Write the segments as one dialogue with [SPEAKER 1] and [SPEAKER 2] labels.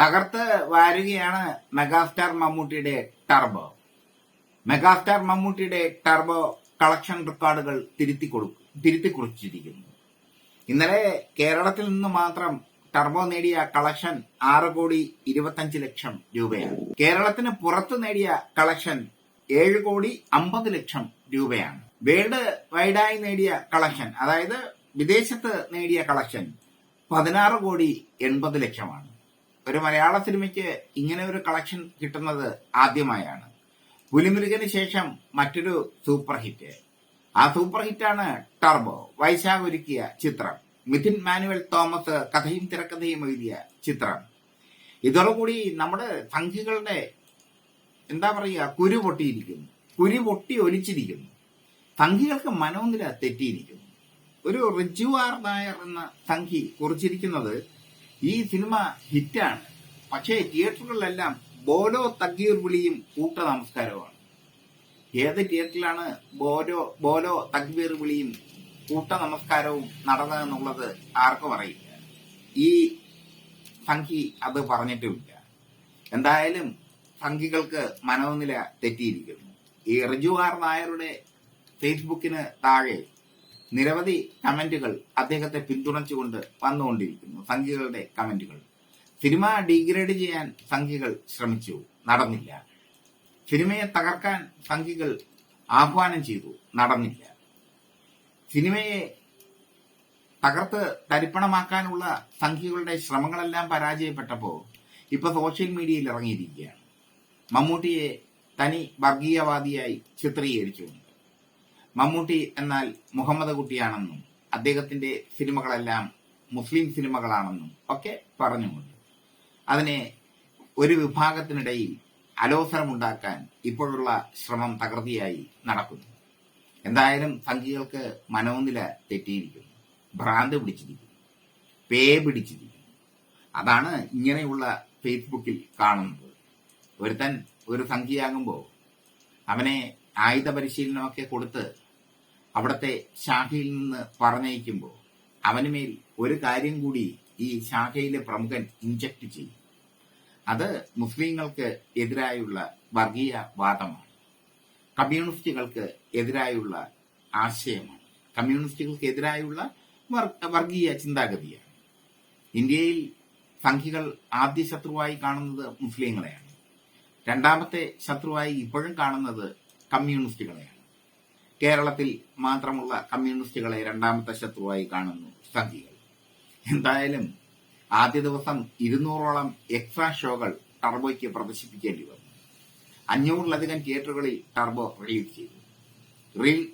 [SPEAKER 1] തകർത്ത് വാരുകയാണ് മെഗാസ്റ്റാർ മമ്മൂട്ടിയുടെ ടർബോ. മെഗാസ്റ്റാർ മമ്മൂട്ടിയുടെ ടർബോ കളക്ഷൻ റെക്കോർഡുകൾ തിരുത്തി തിരുത്തി കുറിച്ചിരിക്കുന്നു. ഇന്നലെ കേരളത്തിൽ നിന്ന് മാത്രം ടർബോ നേടിയ കളക്ഷൻ ആറ് കോടി ഇരുപത്തഞ്ച് ലക്ഷം രൂപയാണ്. കേരളത്തിന് പുറത്ത് നേടിയ കളക്ഷൻ ഏഴ് കോടി അമ്പത് ലക്ഷം രൂപയാണ്. വേൾഡ് വൈഡായി നേടിയ കളക്ഷൻ അതായത് വിദേശത്ത് നേടിയ കളക്ഷൻ പതിനാറ് കോടി എൺപത് ലക്ഷമാണ്. ഒരു മലയാള സിനിമയ്ക്ക് ഇങ്ങനെ ഒരു കളക്ഷൻ കിട്ടുന്നത് ആദ്യമായാണ്. പുലിമുരുകന് ശേഷം മറ്റൊരു സൂപ്പർ ഹിറ്റ് ആ സൂപ്പർ ഹിറ്റാണ് ടർബോ വൈശാഖ് ഒരുക്കിയ ചിത്രം. മിഥിൻ മാനുവൽ തോമസ് കഥയും തിരക്കഥയും എഴുതിയ ചിത്രം. ഇതോടുകൂടി നമ്മുടെ സംഖ്യകളുടെ എന്താ പറയുക കുരു പൊട്ടിയിരിക്കുന്നു. കുരു പൊട്ടി ഒലിച്ചിരിക്കുന്നു. സംഖ്യകൾക്ക് മനോനില തെറ്റിയിരിക്കുന്നു. ഒരു റിജു നായർ എന്ന സംഖ്യ കുറിച്ചിരിക്കുന്നത് ഈ സിനിമ ഹിറ്റാണ്. പക്ഷേ തിയേറ്ററുകളിലെല്ലാം ബോലോ തഗീർ വിളിയും കൂട്ട നമസ്കാരവുമാണ് ഏത് തിയേറ്ററിലാണ് ബോലോ ബോലോ തക്ബീർ വിളിയും കൂട്ട നമസ്കാരവും നടന്നതെന്നുള്ളത് ആർക്കും അറിയില്ല. ഈ സംഖി അത് പറഞ്ഞിട്ടുമില്ല. എന്തായാലും സംഖികൾക്ക് മനോനില തെറ്റിയിരിക്കുന്നു. ഈ റിജു ആർ നായരുടെ ഫേസ്ബുക്കിന് താഴെ നിരവധി കമന്റുകൾ അദ്ദേഹത്തെ പിന്തുണച്ചുകൊണ്ട് വന്നുകൊണ്ടിരിക്കുന്നു. സംഘികളുടെ കമന്റുകൾ. സിനിമ ഡീഗ്രേഡ് ചെയ്യാൻ സംഘികൾ ശ്രമിച്ചു. നടന്നില്ല. സിനിമയെ തകർക്കാൻ സംഘികൾ ആഹ്വാനം ചെയ്തു. നടന്നില്ല. സിനിമയെ തകർത്ത് തരിപ്പണമാക്കാനുള്ള സംഘികളുടെ ശ്രമങ്ങളെല്ലാം പരാജയപ്പെട്ടപ്പോ ഇപ്പൊ സോഷ്യൽ മീഡിയയിൽ ഇറങ്ങിയിരിക്കുകയാണ്. മമ്മൂട്ടിയെ തനി വർഗീയവാദിയായി ചിത്രീകരിച്ചുകൊണ്ട്. മമ്മൂട്ടി എന്നാൽ മുഹമ്മദ് കുട്ടിയാണെന്നും അദ്ദേഹത്തിന്റെ സിനിമകളെല്ലാം മുസ്ലിം സിനിമകളാണെന്നും ഒക്കെ പറഞ്ഞുകൊണ്ട് അതിനെ ഒരു വിഭാഗത്തിനിടയിൽ അലോസരമുണ്ടാക്കാൻ ഇപ്പോഴുള്ള ശ്രമം തകൃതിയായി നടക്കുന്നു. എന്തായാലും സംഖ്യകൾക്ക് മനോനില തെറ്റിയിരിക്കുന്നു. ഭ്രാന്ത് പിടിച്ചിരിക്കുന്നു. പേ പിടിച്ചിരിക്കുന്നു. അതാണ് ഇങ്ങനെയുള്ള ഫേസ്ബുക്കിൽ കാണുന്നത്. ഒരുത്തൻ ഒരു സംഖ്യയാകുമ്പോൾ അവനെ ആയുധ പരിശീലനമൊക്കെ കൊടുത്ത് അവിടുത്തെ ശാഖയിൽ നിന്ന് പറഞ്ഞയക്കുമ്പോൾ അവന് മേൽ ഒരു കാര്യം കൂടി ഈ ശാഖയിലെ പ്രമുഖൻ ഇഞ്ചക്ട് ചെയ്യും. അത് മുസ്ലിങ്ങൾക്ക് എതിരായുള്ള വർഗീയ വാദമാണ്. കമ്മ്യൂണിസ്റ്റുകൾക്ക് എതിരായുള്ള ആശയമാണ്. കമ്മ്യൂണിസ്റ്റുകൾക്ക് എതിരായുള്ള വർഗീയ ചിന്താഗതിയാണ്. ഇന്ത്യയിൽ സംഘികൾ ആദ്യ ശത്രുവായി കാണുന്നത് മുസ്ലിങ്ങളെയാണ്. രണ്ടാമത്തെ ശത്രുവായി ഇപ്പോഴും കാണുന്നത് കമ്മ്യൂണിസ്റ്റുകളെയാണ്. കേരളത്തിൽ മാത്രമുള്ള കമ്മ്യൂണിസ്റ്റുകളെ രണ്ടാമത്തെ ശത്രുവായി കാണുന്നു സംഘികൾ എന്തായാലും ആദ്യ ദിവസം ഇരുന്നൂറോളം എക്സ്ട്രാ ഷോകൾ ടർബോയ്ക്ക് പ്രദർശിപ്പിക്കേണ്ടി വന്നു. അഞ്ഞൂറിലധികം തിയേറ്ററുകളിൽ ടർബോ റിലീസ് ചെയ്തു.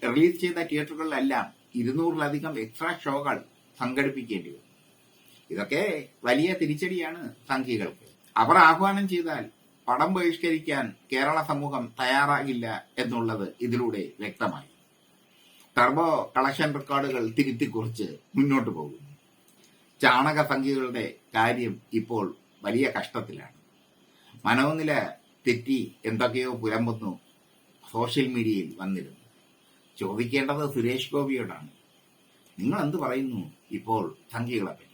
[SPEAKER 1] റിലീസ് ചെയ്ത തിയേറ്ററുകളിലെല്ലാം ഇരുന്നൂറിലധികം എക്സ്ട്രാ ഷോകൾ സംഘടിപ്പിക്കേണ്ടി വന്നു. ഇതൊക്കെ വലിയ തിരിച്ചടിയാണ് സംഘികൾക്ക് അവർ ആഹ്വാനം ചെയ്താൽ പടം ബഹിഷ്കരിക്കാൻ കേരള സമൂഹം തയ്യാറാകില്ല എന്നുള്ളത് ഇതിലൂടെ വ്യക്തമായി. ടർബോ കളക്ഷൻ റെക്കോർഡുകൾ തിരുത്തിക്കുറിച്ച് മുന്നോട്ട് പോകുന്നു. ചാണക സംഖ്യകളുടെ കാര്യം ഇപ്പോൾ വലിയ കഷ്ടത്തിലാണ്. മനോനില തെറ്റി എന്തൊക്കെയോ പുലമ്പുന്നു സോഷ്യൽ മീഡിയയിൽ വന്നിരുന്നു. ചോദിക്കേണ്ടത് സുരേഷ് ഗോപിയോടാണ്. നിങ്ങൾ എന്ത് പറയുന്നു ഇപ്പോൾ സംഖ്യകളെ പറ്റി?